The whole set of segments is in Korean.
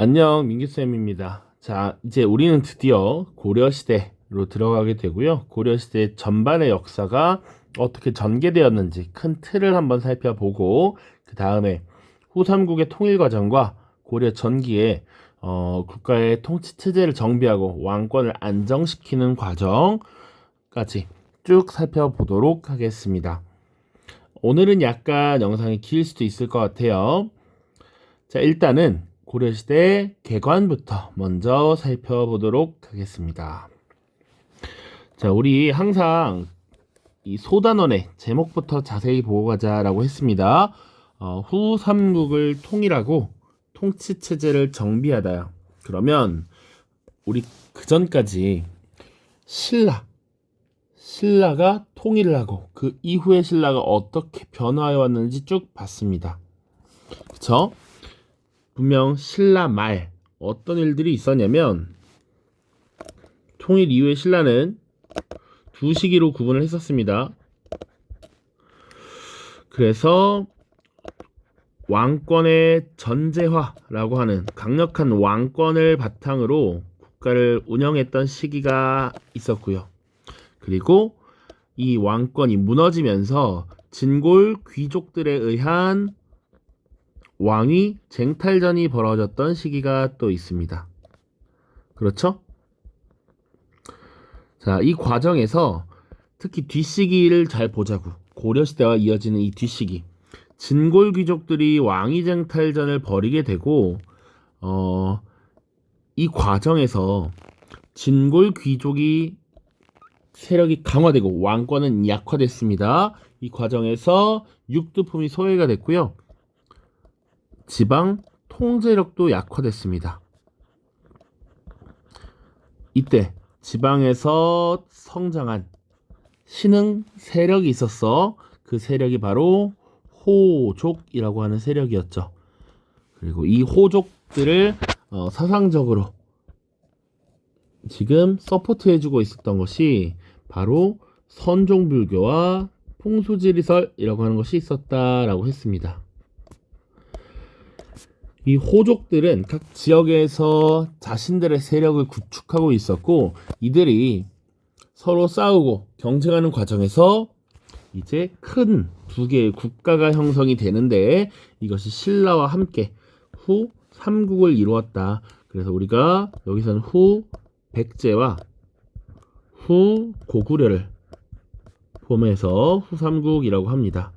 안녕, 민규쌤입니다. 자, 이제 우리는 드디어 고려시대로 들어가게 되고요. 고려시대 전반의 역사가 어떻게 전개되었는지 큰 틀을 한번 살펴보고, 그 다음에 후삼국의 통일 과정과 고려 전기에 어, 국가의 통치 체제를 정비하고 왕권을 안정시키는 과정까지 쭉 살펴보도록 하겠습니다. 오늘은 약간 영상이 길 수도 있을 것 같아요. 자, 일단은 고려시대 개관부터 먼저 살펴보도록 하겠습니다. 자, 우리 항상 이 소단원의 제목부터 자세히 보고 가자라고 했습니다. 어, 후 삼국을 통일하고 통치 체제를 정비하다요. 그러면 우리 그 전까지 신라 신라가 통일을 하고 그 이후에 신라가 어떻게 변화해 왔는지 쭉 봤습니다. 그쵸? 분명 신라 말 어떤 일들이 있었냐면 통일 이후에 신라는 두 시기로 구분을 했었습니다. 그래서 왕권의 전제화라고 하는 강력한 왕권을 바탕으로 국가를 운영했던 시기가 있었고요. 그리고 이 왕권이 무너지면서 진골 귀족들에 의한 왕위 쟁탈전이 벌어졌던 시기가 또 있습니다. 그렇죠? 자, 이 과정에서 특히 뒷시기를 잘 보자고. 고려시대와 이어지는 이 뒷시기. 진골 귀족들이 왕위 쟁탈전을 벌이게 되고, 어, 이 과정에서 진골 귀족이 세력이 강화되고 왕권은 약화됐습니다. 이 과정에서 육두품이 소외가 됐고요. 지방 통제력도 약화됐습니다. 이때 지방에서 성장한 신흥 세력이 있었어. 그 세력이 바로 호족이라고 하는 세력이었죠. 그리고 이 호족들을 어, 사상적으로 지금 서포트해주고 있었던 것이 바로 선종불교와 풍수지리설이라고 하는 것이 있었다라고 했습니다. 이 호족들은 각 지역에서 자신들의 세력을 구축하고 있었고 이들이 서로 싸우고 경쟁하는 과정에서 이제 큰 두 개의 국가가 형성이 되는데 이것이 신라와 함께 후 삼국을 이루었다. 그래서 우리가 여기서는 후 백제와 후 고구려를 포함해서 후삼국이라고 합니다.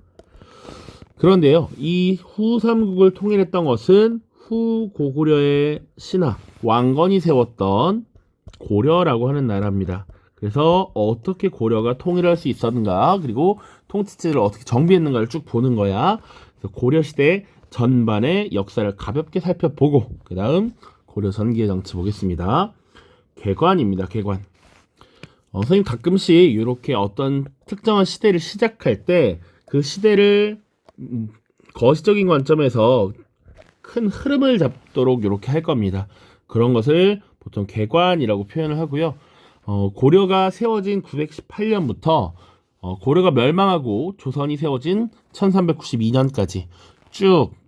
그런데요, 이 후삼국을 통일했던 것은 후고구려의 신하 왕건이 세웠던 고려라고 하는 나라입니다. 그래서 어떻게 고려가 통일할 수 있었는가, 그리고 통치체를 어떻게 정비했는가를 쭉 보는 거야. 그래서 고려 시대 전반의 역사를 가볍게 살펴보고, 그 다음 고려 전기의 정치 보겠습니다. 개관입니다. 개관. 어, 선생님 가끔씩 이렇게 어떤 특정한 시대를 시작할 때 그 시대를 음, 거시적인 관점에서 큰 흐름을 잡도록 이렇게 할 겁니다. 그런 것을 보통 개관이라고 표현을 하고요. 어, 고려가 세워진 918년부터 어, 고려가 멸망하고 조선이 세워진 1392년까지 쭉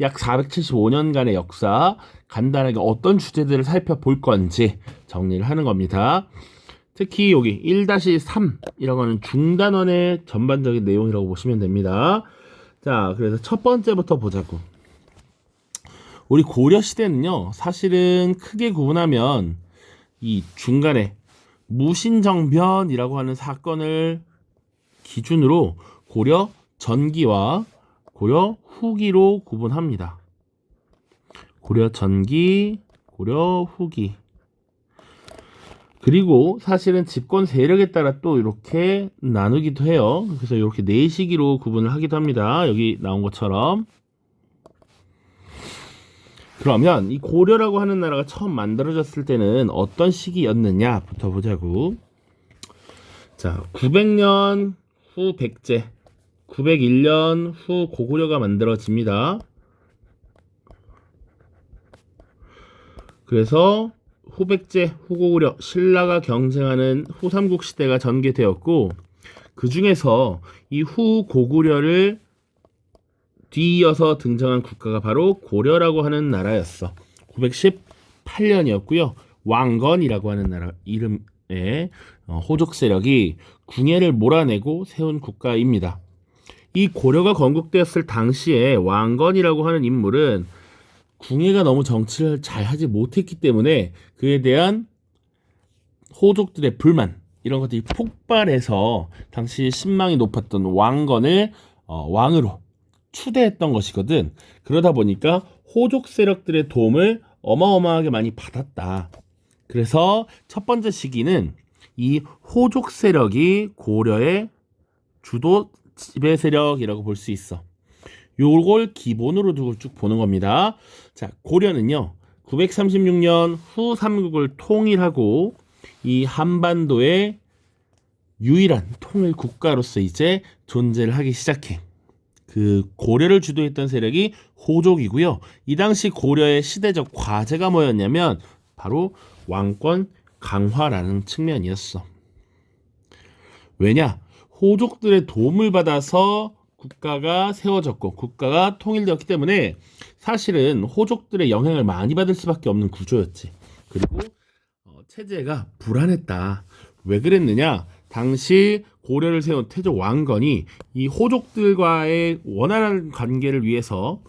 약 475년간의 역사 간단하게 어떤 주제들을 살펴볼 건지 정리를 하는 겁니다. 특히 여기 1-3이라고 하는 중단원의 전반적인 내용이라고 보시면 됩니다. 자, 그래서 첫 번째부터 보자고. 우리 고려 시대는요, 사실은 크게 구분하면 이 중간에 무신정변이라고 하는 사건을 기준으로 고려 전기와 고려 후기로 구분합니다. 고려 전기, 고려 후기. 그리고 사실은 집권 세력에 따라 또 이렇게 나누기도 해요. 그래서 이렇게 네 시기로 구분을 하기도 합니다. 여기 나온 것처럼. 그러면 이 고려라고 하는 나라가 처음 만들어졌을 때는 어떤 시기였느냐부터 보자고. 자, 900년 후 백제, 901년 후 고구려가 만들어집니다. 그래서 후백제, 후고구려, 신라가 경쟁하는 후삼국 시대가 전개되었고 그 중에서 이 후고구려를 뒤이어서 등장한 국가가 바로 고려라고 하는 나라였어. 918년이었고요. 왕건이라고 하는 나라 이름의 어, 호족 세력이 궁예를 몰아내고 세운 국가입니다. 이 고려가 건국되었을 당시에 왕건이라고 하는 인물은 궁예가 너무 정치를 잘 하지 못했기 때문에 그에 대한 호족들의 불만 이런 것들이 폭발해서 당시 신망이 높았던 왕건을 어, 왕으로 추대했던 것이거든. 그러다 보니까 호족 세력들의 도움을 어마어마하게 많이 받았다. 그래서 첫 번째 시기는 이 호족 세력이 고려의 주도 지배 세력이라고 볼 수 있어. 요걸 기본으로 두고 쭉 보는 겁니다. 자, 고려는요. 936년 후 삼국을 통일하고 이 한반도의 유일한 통일 국가로서 이제 존재를 하기 시작해. 그 고려를 주도했던 세력이 호족이고요. 이 당시 고려의 시대적 과제가 뭐였냐면 바로 왕권 강화라는 측면이었어. 왜냐? 호족들의 도움을 받아서 국가가 세워졌고 국가가 통일되었기 때문에 사실은 호족들의 영향을 많이 받을 수밖에 없는 구조였지. 그리고 어, 체제가 불안했다. 왜 그랬느냐? 당시 고려를 세운 태조 왕건이 이 호족들과의 원활한 관계를 위해서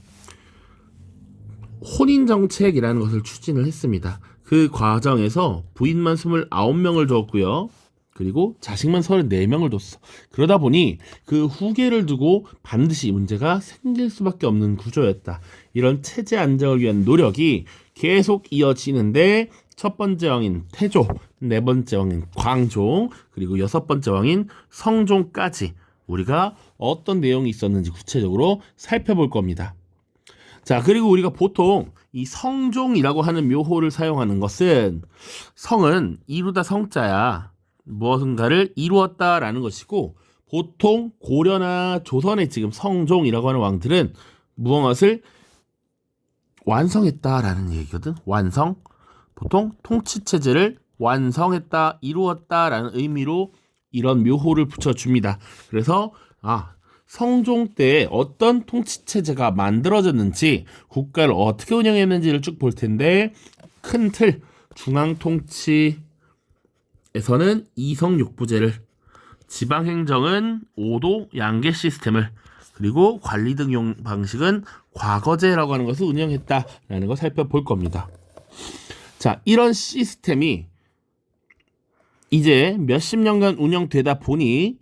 혼인 정책이라는 것을 추진을 했습니다. 그 과정에서 부인만 29명을 줬고요. 그리고 자식만 34명을 뒀어. 그러다 보니 그 후계를 두고 반드시 문제가 생길 수밖에 없는 구조였다. 이런 체제 안정을 위한 노력이 계속 이어지는데 첫 번째 왕인 태조, 네 번째 왕인 광종, 그리고 여섯 번째 왕인 성종까지 우리가 어떤 내용이 있었는지 구체적으로 살펴볼 겁니다. 자, 그리고 우리가 보통 이 성종이라고 하는 묘호를 사용하는 것은 성은 이루다 성자야. 무엇인가를 이루었다라는 것이고 보통 고려나 조선의 지금 성종이라고 하는 왕들은 무엇을 완성했다라는 얘기거든. 완성. 보통 통치 체제를 완성했다, 이루었다라는 의미로 이런 묘호를 붙여줍니다. 그래서 아 성종 때 어떤 통치 체제가 만들어졌는지 국가를 어떻게 운영했는지를 쭉 볼 텐데 큰 틀 중앙 통치 에서는 이성 육부제를 지방 행정은 오도 양계 시스템을 그리고 관리 등용 방식은 과거제라고 하는 것을 운영했다라는 걸 살펴볼 겁니다. 자, 이런 시스템이 이제 몇십 년간 운영되다 보니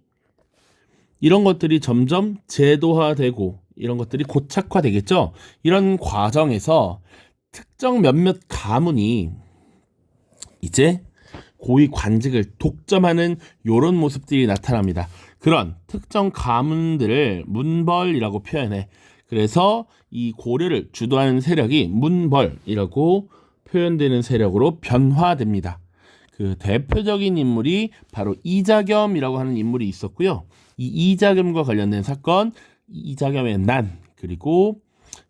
이런 것들이 점점 제도화되고 이런 것들이 고착화되겠죠. 이런 과정에서 특정 몇몇 가문이 이제 고위 관직을 독점하는 이런 모습들이 나타납니다. 그런 특정 가문들을 문벌이라고 표현해. 그래서 이 고려를 주도하는 세력이 문벌이라고 표현되는 세력으로 변화됩니다. 그 대표적인 인물이 바로 이자겸이라고 하는 인물이 있었고요. 이 이자겸과 관련된 사건, 이자겸의 난, 그리고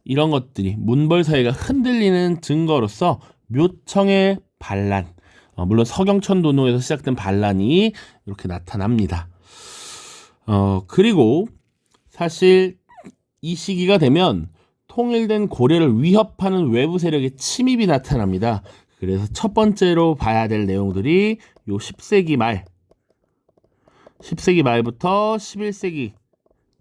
이런 것들이 문벌 사회가 흔들리는 증거로서 묘청의 반란, 어, 물론 서경천 도노에서 시작된 반란이 이렇게 나타납니다. 어, 그리고 사실 이 시기가 되면 통일된 고려를 위협하는 외부 세력의 침입이 나타납니다. 그래서 첫 번째로 봐야 될 내용들이 요 10세기 말 10세기 말부터 11세기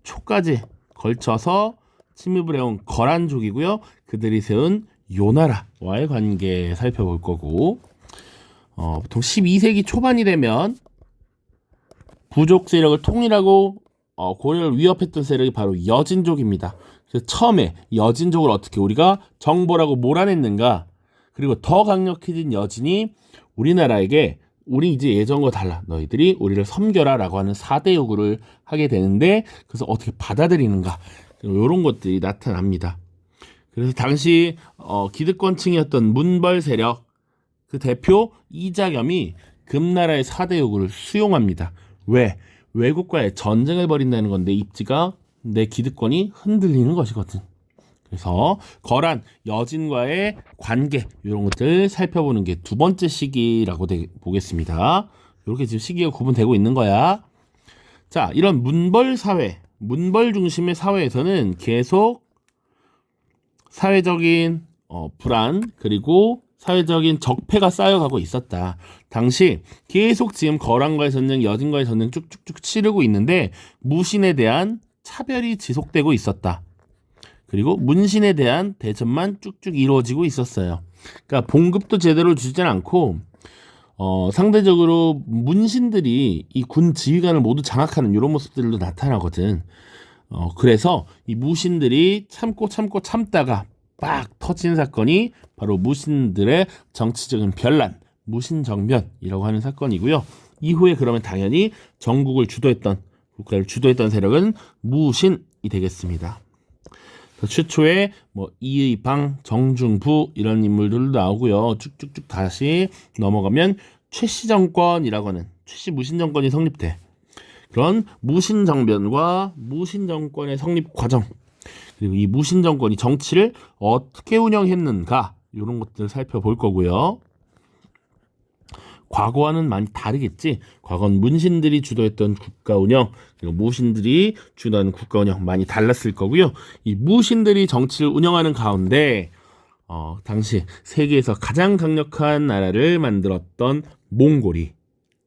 초까지 걸쳐서 침입을 해온 거란족이고요. 그들이 세운 요나라와의 관계 살펴볼 거고 어, 보통 12세기 초반이 되면 부족 세력을 통일하고 어, 고려를 위협했던 세력이 바로 여진족입니다. 그래서 처음에 여진족을 어떻게 우리가 정보라고 몰아냈는가? 그리고 더 강력해진 여진이 우리나라에게 우리 이제 예전과 달라. 너희들이 우리를 섬겨라라고 하는 4대 요구를 하게 되는데 그래서 어떻게 받아들이는가? 이런 것들이 나타납니다. 그래서 당시 어, 기득권층이었던 문벌 세력 그 대표 이자겸이 금나라의 4대 요구를 수용합니다. 왜? 외국과의 전쟁을 벌인다는 건데 입지가 내 기득권이 흔들리는 것이거든. 그래서 거란 여진과의 관계 이런 것들 살펴보는 게 두 번째 시기라고 되, 보겠습니다. 이렇게 지금 시기가 구분되고 있는 거야. 자, 이런 문벌 사회, 문벌 중심의 사회에서는 계속 사회적인 어, 불안 그리고 사회적인 적폐가 쌓여가고 있었다. 당시 계속 지금 거란과의 전쟁, 여진과의 전쟁 쭉쭉쭉 치르고 있는데 무신에 대한 차별이 지속되고 있었다. 그리고 문신에 대한 대전만 쭉쭉 이루어지고 있었어요. 그러니까 봉급도 제대로 주진 않고 어, 상대적으로 문신들이 이 군 지휘관을 모두 장악하는 이런 모습들도 나타나거든. 어, 그래서 이 무신들이 참고 참고 참다가 빡 터진 사건이 바로 무신들의 정치적인 변란, 무신정변이라고 하는 사건이고요. 이후에 그러면 당연히 전국을 주도했던 국가를 주도했던 세력은 무신이 되겠습니다. 최초에 뭐 이의방, 정중부 이런 인물들도 나오고요. 쭉쭉쭉 다시 넘어가면 최씨 정권이라고 하는 최씨 무신 정권이 성립돼. 그런 무신 정변과 무신 정권의 성립 과정 그리고 이 무신 정권이 정치를 어떻게 운영했는가 이런 것들을 살펴볼 거고요. 과거와는 많이 다르겠지. 과거는 문신들이 주도했던 국가 운영, 그리고 무신들이 주도하는 국가 운영 많이 달랐을 거고요. 이 무신들이 정치를 운영하는 가운데 어, 당시 세계에서 가장 강력한 나라를 만들었던 몽골이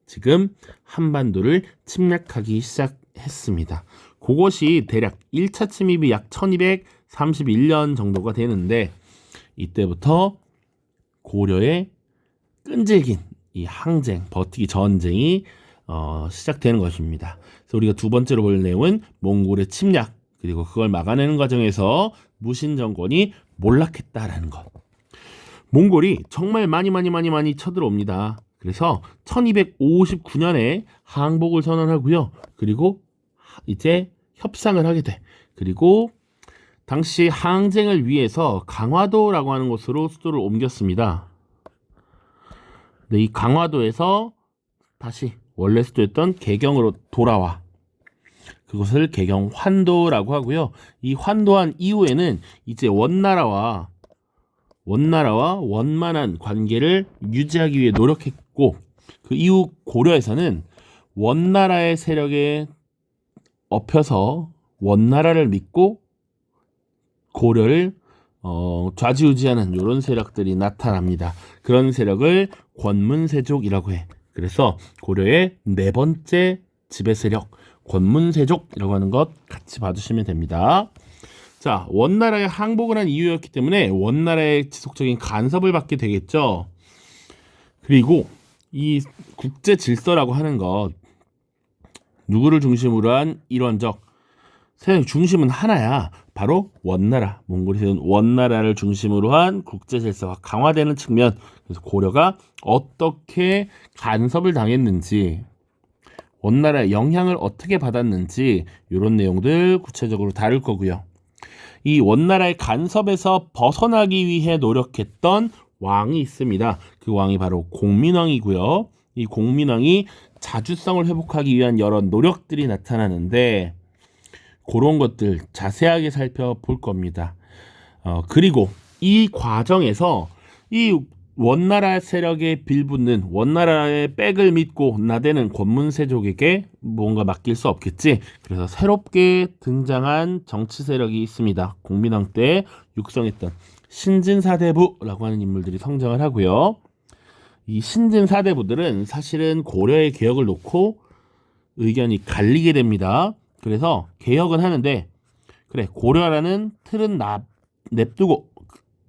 지금 한반도를 침략하기 시작했습니다. 그것이 대략 1차 침입이 약 1231년 정도가 되는데 이때부터 고려의 끈질긴 이 항쟁, 버티기 전쟁이 어, 시작되는 것입니다. 그래서 우리가 두 번째로 볼 내용은 몽골의 침략 그리고 그걸 막아내는 과정에서 무신 정권이 몰락했다라는 것. 몽골이 정말 많이 많이 많이 많이 쳐들어옵니다. 그래서 1259년에 항복을 선언하고요. 그리고 이제 협상을 하게 돼. 그리고 당시 항쟁을 위해서 강화도라고 하는 곳으로 수도를 옮겼습니다. 네, 이 강화도에서 다시 원래 수도였던 개경으로 돌아와. 그것을 개경 환도라고 하고요. 이 환도한 이후에는 이제 원나라와 원나라와 원만한 관계를 유지하기 위해 노력했고 그 이후 고려에서는 원나라의 세력에 엎혀서 원나라를 믿고 고려를 어, 좌지우지하는 이런 세력들이 나타납니다. 그런 세력을 권문세족이라고 해. 그래서 고려의 네 번째 지배 세력 권문세족이라고 하는 것 같이 봐주시면 됩니다. 자, 원나라에 항복을 한 이유였기 때문에 원나라의 지속적인 간섭을 받게 되겠죠. 그리고 이 국제 질서라고 하는 것 누구를 중심으로 한 일원적 세력 중심은 하나야. 바로 원나라. 몽골이 세운 원나라를 중심으로 한 국제 질서가 강화되는 측면. 그래서 고려가 어떻게 간섭을 당했는지, 원나라의 영향을 어떻게 받았는지 이런 내용들 구체적으로 다룰 거고요. 이 원나라의 간섭에서 벗어나기 위해 노력했던 왕이 있습니다. 그 왕이 바로 공민왕이고요. 이 공민왕이 자주성을 회복하기 위한 여러 노력들이 나타나는데 그런 것들 자세하게 살펴볼 겁니다. 어, 그리고 이 과정에서 이 원나라 세력에 빌붙는 원나라의 백을 믿고 나대는 권문세족에게 뭔가 맡길 수 없겠지. 그래서 새롭게 등장한 정치 세력이 있습니다. 공민왕 때 육성했던 신진사대부라고 하는 인물들이 성장을 하고요. 이 신진 사대부들은 사실은 고려의 개혁을 놓고 의견이 갈리게 됩니다. 그래서 개혁은 하는데 그래 고려라는 틀은 납, 냅두고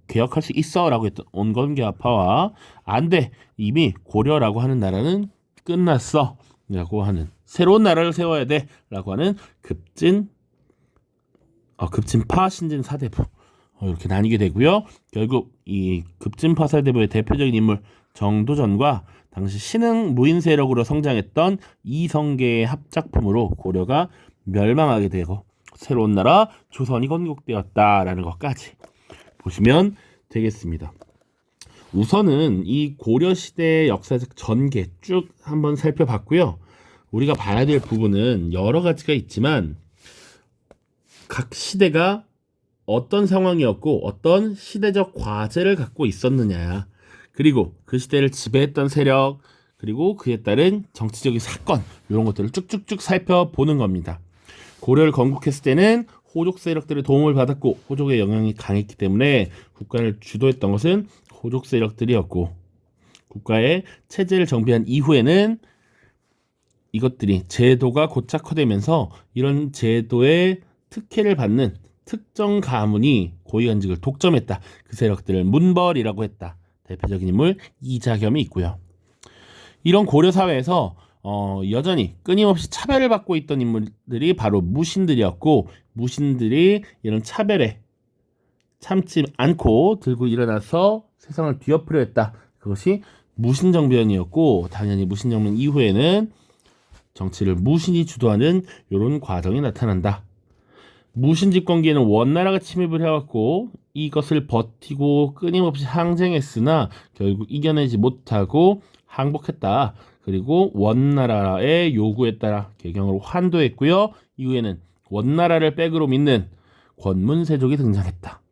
개혁할 수 있어라고 했던 온건개화파와 안돼 이미 고려라고 하는 나라는 끝났어라고 하는 새로운 나라를 세워야 돼라고 하는 급진 어, 급진파 신진 사대부 어, 이렇게 나뉘게 되고요. 결국 이 급진파 사대부의 대표적인 인물 정도전과 당시 신흥 무인 세력으로 성장했던 이성계의 합작품으로 고려가 멸망하게 되고 새로운 나라 조선이 건국되었다라는 것까지 보시면 되겠습니다. 우선은 이 고려 시대의 역사적 전개 쭉 한번 살펴봤고요. 우리가 봐야 될 부분은 여러 가지가 있지만 각 시대가 어떤 상황이었고 어떤 시대적 과제를 갖고 있었느냐 그리고 그 시대를 지배했던 세력 그리고 그에 따른 정치적인 사건 이런 것들을 쭉쭉쭉 살펴보는 겁니다. 고려를 건국했을 때는 호족 세력들의 도움을 받았고 호족의 영향이 강했기 때문에 국가를 주도했던 것은 호족 세력들이었고 국가의 체제를 정비한 이후에는 이것들이 제도가 고착화되면서 이런 제도의 특혜를 받는 특정 가문이 고위관직을 독점했다. 그 세력들을 문벌이라고 했다. 대표적인 인물 이자겸이 있고요. 이런 고려 사회에서 어, 여전히 끊임없이 차별을 받고 있던 인물들이 바로 무신들이었고 무신들이 이런 차별에 참지 않고 들고 일어나서 세상을 뒤엎으려 했다. 그것이 무신정변이었고 당연히 무신정변 이후에는 정치를 무신이 주도하는 이런 과정이 나타난다. 무신 집권기에는 원나라가 침입을 해왔고 이것을 버티고 끊임없이 항쟁했으나 결국 이겨내지 못하고 항복했다. 그리고 원나라의 요구에 따라 개경으로 환도했고요. 이후에는 원나라를 백으로 믿는 권문세족이 등장했다.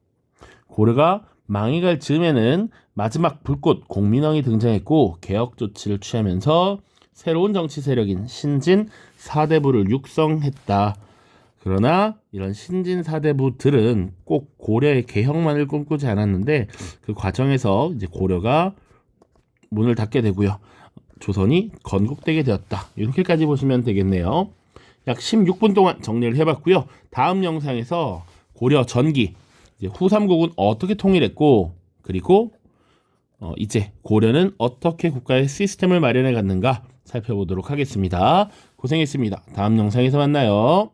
고려가 망해갈 즈음에는 마지막 불꽃 공민왕이 등장했고 개혁 조치를 취하면서 새로운 정치 세력인 신진 사대부를 육성했다. 그러나 이런 신진 사대부들은 꼭 고려의 개혁만을 꿈꾸지 않았는데 그 과정에서 이제 고려가 문을 닫게 되고요. 조선이 건국되게 되었다. 이렇게까지 보시면 되겠네요. 약 16분 동안 정리를 해봤고요. 다음 영상에서 고려 전기 후삼국은 어떻게 통일했고 그리고 어, 이제 고려는 어떻게 국가의 시스템을 마련해 갔는가 살펴보도록 하겠습니다. 고생했습니다. 다음 영상에서 만나요.